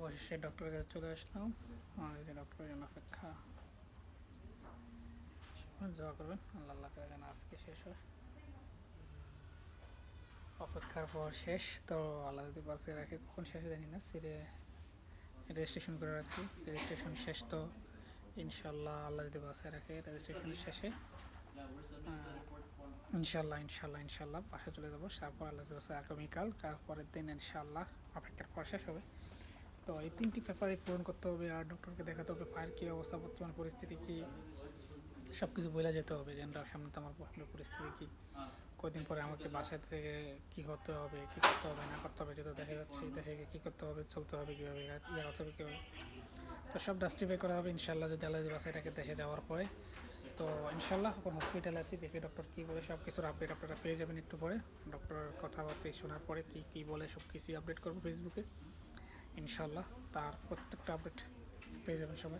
অবশেষে ডক্টরের কাছে চলে আসলাম। যে ডক্টরের জন্য অপেক্ষা। দোয়া করবেন, আল্লাহ যেন আজকে শেষ হয়। অপেক্ষার পর শেষ। তো আল্লাহ যদি বাসে রাখে, কখন শেষ জানি না। সিরে রেজিস্ট্রেশন করে রাখছি। রেজিস্ট্রেশন শেষ তো ইনশাল্লাহ আল্লাহ যদি বাসে রাখে রেজিস্ট্রেশন শেষে ইনশাল্লাহ ইনশাল্লাহ ইনশাল্লাহ বাসা চলে যাব। তারপর আল্লাহ আগামীকাল, তারপরের দিন ইনশাল্লাহ অপেক্ষার পর শেষ হবে। তো এই তিনটি পেপারে পূরণ করতে হবে আর ডক্টরকে দেখাতে হবে ফায়ার কী অবস্থা, বর্তমান পরিস্থিতি কী সব কিছু বলে যেতে হবে যে সামনে তো আমার পরিস্থিতি কী কদিন পরে আমাকে বাসায় থেকে কী করতে হবে, কী করতে হবে, না করতে হবে, যেহেতু দেখা যাচ্ছে দেশে কী করতে হবে, চলতে হবে কীভাবে ইয়ে করতে হবে কীভাবে। তো সব জাস্টিফাই করা হবে ইনশাল্লাহ যদি আল্লাহ বাসায় থেকে দেশে যাওয়ার পরে। তো ইনশাল্লাহ এখন হসপিটালে আছি, দেখি ডক্টর কী বলে সব কিছুর আপডেট আপনারা পেয়ে যাবেন একটু পরে। ডক্টরের কথাবার্তা শোনার পরে কী কী বলে সব কিছুই আপডেট করব ফেসবুকে ইনশাল্লাহ তার প্রত্যেকটা আপডেট পেয়ে যাবেন সবাই।